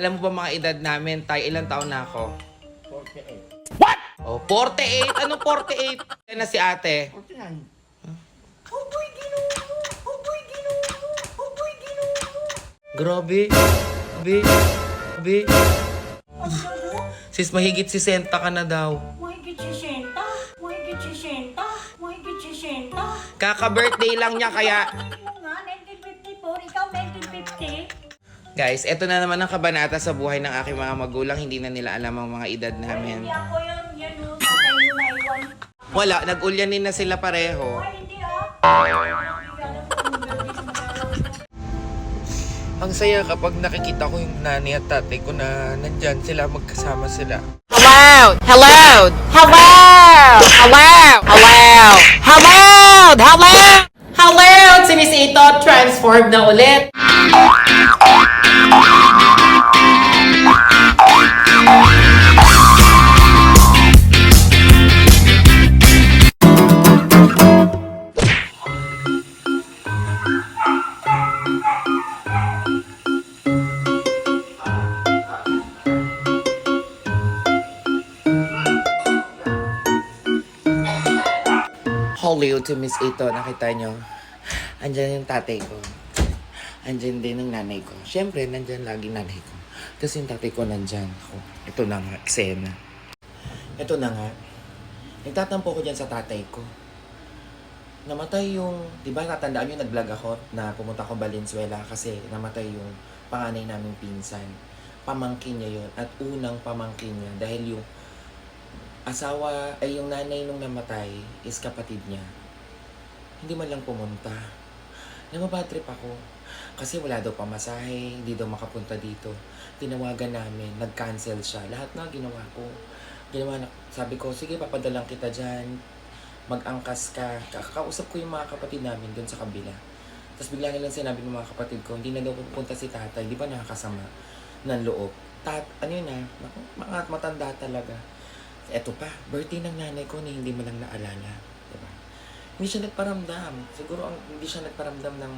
Alam mo ba mga edad namin, tayo ilang taon na ako? 48. Oh, 48? Anong 48? Yan na si ate. 49. Grabe. Grabe. Grabe. Sis, mahigit si Senta ka na daw. Mahigit 60. Mahigit 60. Mahigit 60. Kaka-birthday lang niya kaya... Nga, 1954. Ikaw, 1950. Guys, eto na naman ang kabanata sa buhay ng aking mga magulang. Hindi na nila alam ang mga edad namin. Hindi ako yun. Yan o. Tatay mo na iwan. Wala, nag-ulyanin na sila pareho. Ay, hindi ah. Ang saya kapag nakikita ko yung nanay at tatay ko na nandyan sila, magkasama sila. Hello! Hello! Hello! Hello! Hello! Hello! Hello! Hello! Si Miss Ito, transform na ulit. Hollywood to Miss Ito, nakita nyo. Andyan yung tatay ko. Andyan din ang nanay ko. Siyempre, nandyan lagi nanay ko. Tapos yung tatay ko nandyan. Ako, ito na nga, eksena. Ito na nga. Nagtatampo ko dyan sa tatay ko. Namatay yung, di ba natandaan nyo, nag-vlog ako na pumunta ko Valenzuela kasi namatay yung panganay naming pinsan. Pamangkin niya yun at unang pamangkin niya dahil yung asawa, ay yung nanay nung namatay is kapatid niya. Hindi man lang pumunta. Namabad trip ako. Kasi wala daw pamasahe, hindi daw makapunta dito. Tinawagan namin, nag-cancel siya. Lahat na ginawa ko. Ginawa na, sabi ko, sige papadalang kita dyan. Mag-angkas ka. Kakausap ko yung mga kapatid namin doon sa kabila. Tapos bigla nilang sinabi ng mga kapatid ko, hindi na daw pupunta si tatay, di ba nakakasama ng loob. Tat, ano yun ah, mga matanda talaga. Eto pa, birthday ng nanay ko na hindi mo lang naalala. Diba? Hindi siya nagparamdam. Siguro ang, hindi siya nagparamdam ng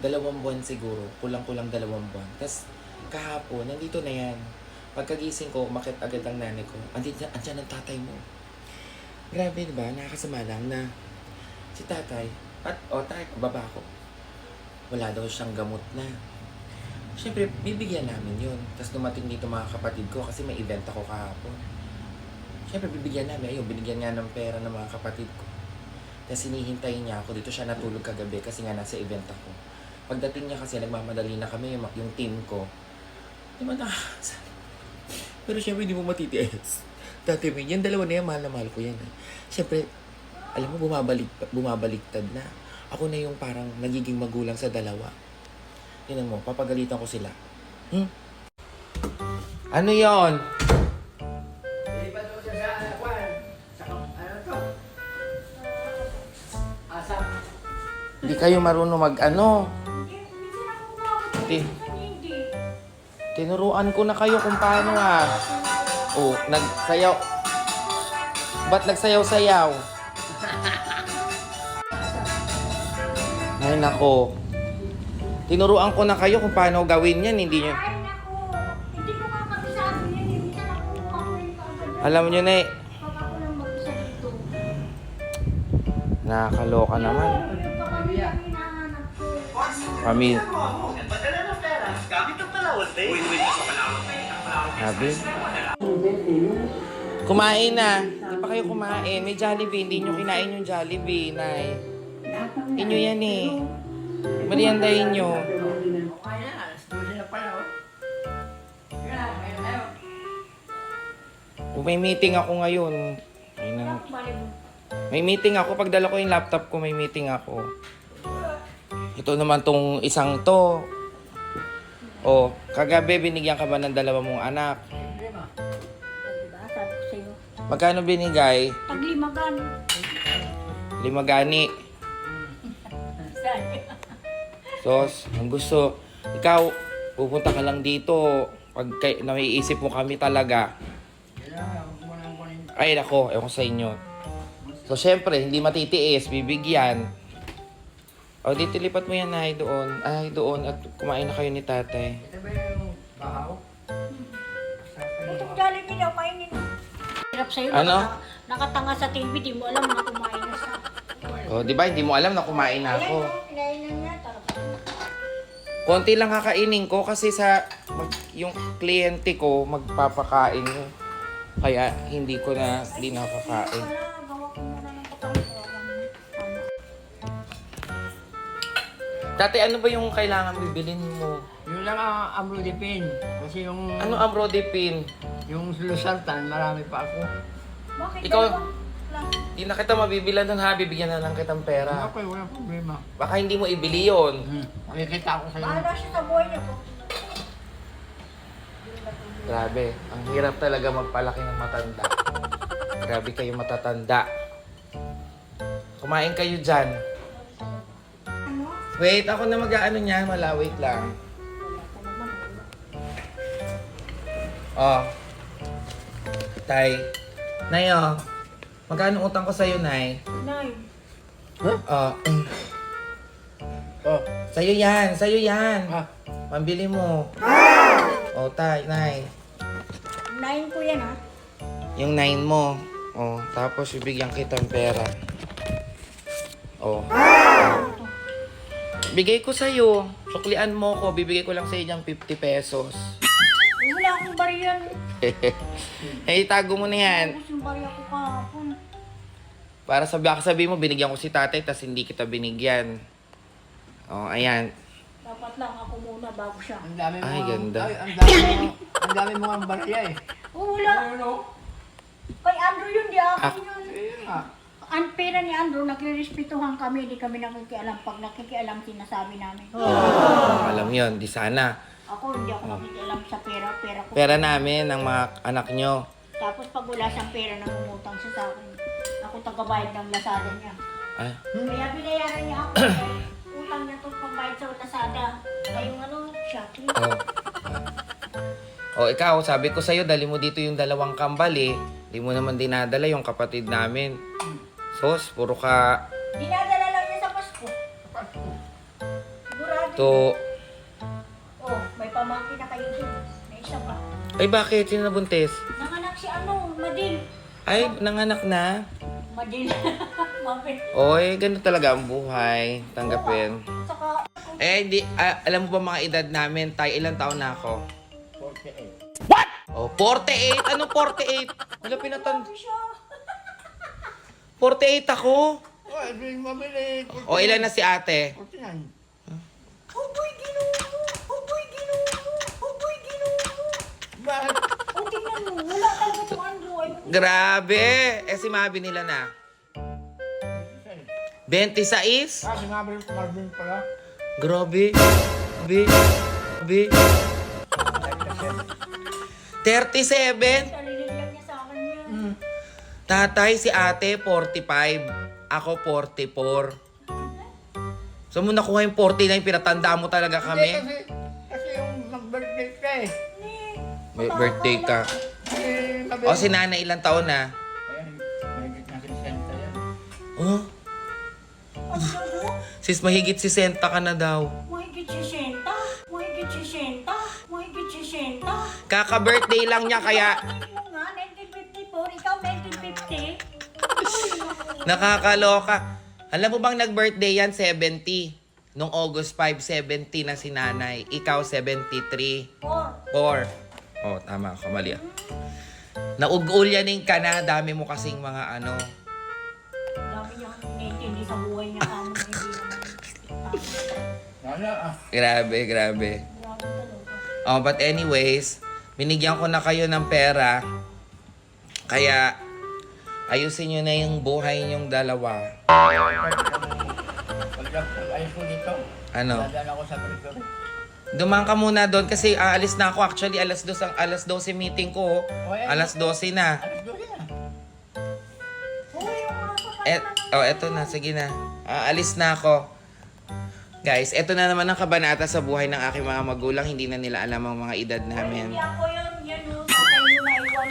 dalawang buwan siguro. Kulang-kulang dalawang buwan. Tapos kahapon, nandito na yan. Pagkagising ko, umakit agad ang nanay ko. Andito, andyan ang tatay mo. Grabe, diba? Nakakasama lang na si tatay, at, o tay, baba ko. Wala daw siyang gamot na. Siyempre, bibigyan namin yun. Tapos dumating dito mga kapatid ko kasi may event ako kahapon. Siyempre, bibigyan namin. Ayun, binigyan nga ng pera ng mga kapatid ko. Tapos hinihintay niya ako. Dito siya natulog kagabi kasi nga nasa event ako. Pagdating niya kasi, nagmamadali na kami yung, yung team ko. Di ba? Pero siyempre, hindi mo matitiis. Dati mo, yan dalawa na yan, mahal na mahal ko yan. eh. Siyempre, alam mo, bumabalik, bumabaliktad na. Ako na yung parang nagiging magulang sa dalawa. Tingnan mo, papagalitan ko sila. Hmm? Ano yon? Ano, ano. Hindi kayo marunong mag Ti tinuruan ko na kayo kung paano ah. Oh, nagsayaw. Ba't nagsayaw-sayaw? Ay nako. Tinuruan ko na kayo kung paano gawin yan, hindi nyo. Alam nyo na eh. Nakakaloka naman. Yeah. Kami. Sabi. Kumain na. Hindi pa kayo kumain. May Jollibee. Hindi nyo kinain yung Jollibee, Nay. Inyo yan eh. Meriendahin nyo. Okay na, alas 12 na pala, oh. May. Kung may meeting ako ngayon. Ay na. May meeting ako. Pag dala ko yung laptop ko, may meeting ako. Ito naman tong isang to. Oh, kagabi binigyan ka ba ng dalawa mong anak? Magkano binigay? Paglimagan. Lima gani. Sos, ang gusto, ikaw, pupunta ka lang dito. Pag kay, naiisip mo kami talaga. Ay, nako, ewan ko sa inyo. So, syempre, hindi matitiis, bibigyan. O, dito lipat mo yan, ay, doon. Ay, doon. At kumain na kayo ni tatay. Ito ba yung bahaw? Jollibee daw, kainin. Hirap sa'yo. Ano? naka- Nakatanga sa TV, di mo alam na kumain na sa... Oh, di ba? Hindi mo alam na kumain na Ayan, ako. kinainan niya. Talaga. Konti lang kakainin ko kasi sa mag, yung kliyente ko magpapakain yun. Kaya hindi ko na hindi nakakain. Dati ano ba yung kailangan bibilin mo? Yun lang ang amlodipin. Kasi yung, Ano amrodipin? yung lusartan, marami pa ako. Bakit Ikaw- dalawang lang? Hindi na kita mabibilan nun ha, bibigyan na lang kitang pera. Okay, walang problema. Baka hindi mo ibili yon. Hmm. Makikita ko sa'yo. Bahala siya sa buhay niya po. Grabe, ang hirap talaga magpalaki ng matanda. Grabe kayo matatanda. Kumain kayo dyan. Wait, ako na mag-ano niyan. Wala, wait lang. Oh. Tay. Nay, oh. Magkano utang ko sa'yo, Nay? Nay, Oh. mm. Oh, Sa'yo yan, sa'yo yan. ah, Pambili mo. Oh, tay, Nay. nine ko yan ha. Yung nine mo. Oh, tapos bibigyan kitang pera. Oh. Bigay ko sa'yo. Suklian mo ko. Bibigay ko lang sa'yo yung 50 pesos. Eh, Wala akong bariyan. hey, tago mo na yan. Tapos yung bariya ko kahapon. Para sabi, baka sabihin mo, binigyan ko si tatay, tas hindi kita binigyan. Oh, ayan. Dapat lang ako muna bago siya. ang dami mo. Ay, ang- ganda. Ay, ang dami mo. ang dami mo ang barya eh. Oh, wala. Ano? Kay Andrew yun, di akin Ah. yun. Ayun nga. Ang pera ni Andrew, nagre-respetuhan kami, di kami nakikialam. Pag nakikialam, sinasabi namin. Alam yon di sana. Ako, hindi ako nakikialam sa pera. Pera ko. Pera namin ng mga anak nyo. Tapos pag wala siyang pera, nangungutang siya sa akin. Ako tagabayad ng Lazada niya. Ay, Kaya binayaran niya ako. utang niya itong pambayad sa Lazada. Kaya yung ano, Shopee. oh. Oh, ikaw, sabi ko sa'yo, dali mo dito yung dalawang kambal eh. Di mo naman dinadala yung kapatid namin. Sos, puro ka Dinadala lang niya sa Pasko. Sigurado. to... Oh, may pamangkin na kayo dun. May isa pa. Ay, bakit? Sino nabuntis? Nanganak si ano, Madil. Ay, nanganak na. Madil. Mabit. Oy, ganun talaga ang buhay. Tanggapin. Saka, Eh, hindi, ah, alam mo ba mga edad namin? Tay, ilang taon na ako? 48. Oh, 48? Anong 48? Wala pinatan... ano siya? 48 ako. Oh, hindi mabili. O, ilan na si ate? 49. Uboy, ginoo mo! Uboy, ginoo mo! Uboy, ginoo mo! Bakit? O, tingnan mo. Wala talaga itong Android. Grabe! Eh, si Mabi nila na. 26? Ah, si Marvin, Marvin pala. Grabe. Grabe. Grabe. 37? Tatay, si ate, 45. Ako, 44. So mo nakuha yung 49, pinatanda mo talaga Hindi, kami? kasi, kasi yung mag-birthday ka eh. May birthday ka. O, si nanay ilang taon na? 60. Oh, sis, mahigit si Senta ka na daw. Mahigit 60? Mahigit 60? Mahigit 60? Kaka-birthday lang niya, kaya nakakaloka. Alam mo bang nag-birthday yan, 70? Nung August 5, 70 na si nanay. Ikaw, 73. 4. 4. Oh, tama ka, mali. ah. Naugulyanin ka na, dami mo kasing mga ano. Dami niya inintindi sa buhay niya hindi ah. Grabe, grabe. Oh, but anyways, binigyan ko na kayo ng pera. Kaya, ayusin nyo na yung buhay nyong dalawa. Ayos ko dito, Ano? dadaan ako sa treasury. Dumaan ka muna doon kasi aalis na ako. Actually, alas 2 ang alas 12 meeting ko. Alas 12 na. Alas doon na. Sa Et, oh, eto na. Sige na. Aalis na ako. Guys, eto na naman ang kabanata sa buhay ng aking mga magulang. Hindi na nila alam ang mga edad namin. Hindi ako yun, yan o. Tatay mo na iwan.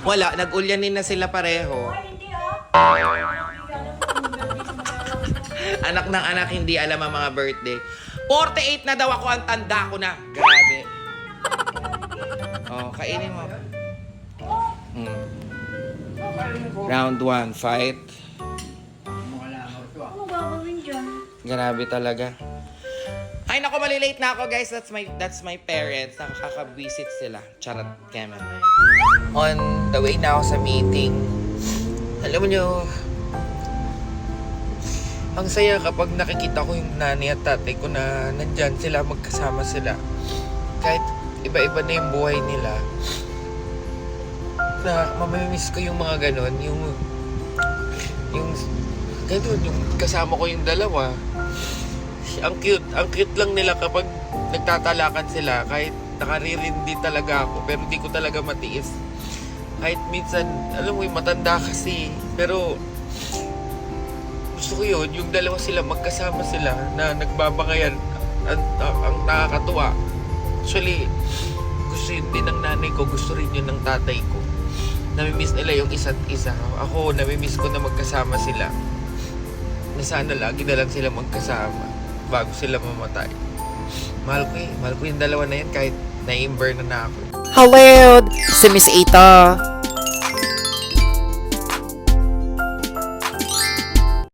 Wala, nag-ulyanin na sila pareho. Ay, hindi ah. Magkakaroon. Anak ng anak, hindi alam ang mga birthday. 48 na daw ako, ang tanda ko na. Grabe. Oh, kainin mo. Mm. Round 1, fight. Ano gagawin dyan? Grabe talaga. Ay nako, malilate na ako guys. That's my that's my parents. Nakakabwisit sila. Charot, Kemen. On the way na ako sa meeting. Alam mo nyo, ang saya kapag nakikita ko yung nanay at tatay ko na nandyan sila, magkasama sila. Kahit iba-iba na yung buhay nila. Na mamimiss ko yung mga ganon, yung yung ganun, yung kasama ko yung dalawa ang cute. Ang cute lang nila kapag nagtatalakan sila. Kahit nakaririndi talaga ako. Pero di ko talaga matiis. Kahit minsan, alam mo yung matanda kasi. Pero gusto ko yun. Yung dalawa sila, magkasama sila na nagbabangayan. Ang, ang, ang nakakatuwa. Actually, gusto yun din ng nanay ko. Gusto rin yun ng tatay ko. Namimiss nila yung isa't isa. Ako, namimiss ko na magkasama sila. Na sana lagi na lang sila magkasama bago sila mamatay. Mahal ko eh. Mahal ko yung dalawa na yan kahit na-imburn na na ako. Hello, si Miss Ito.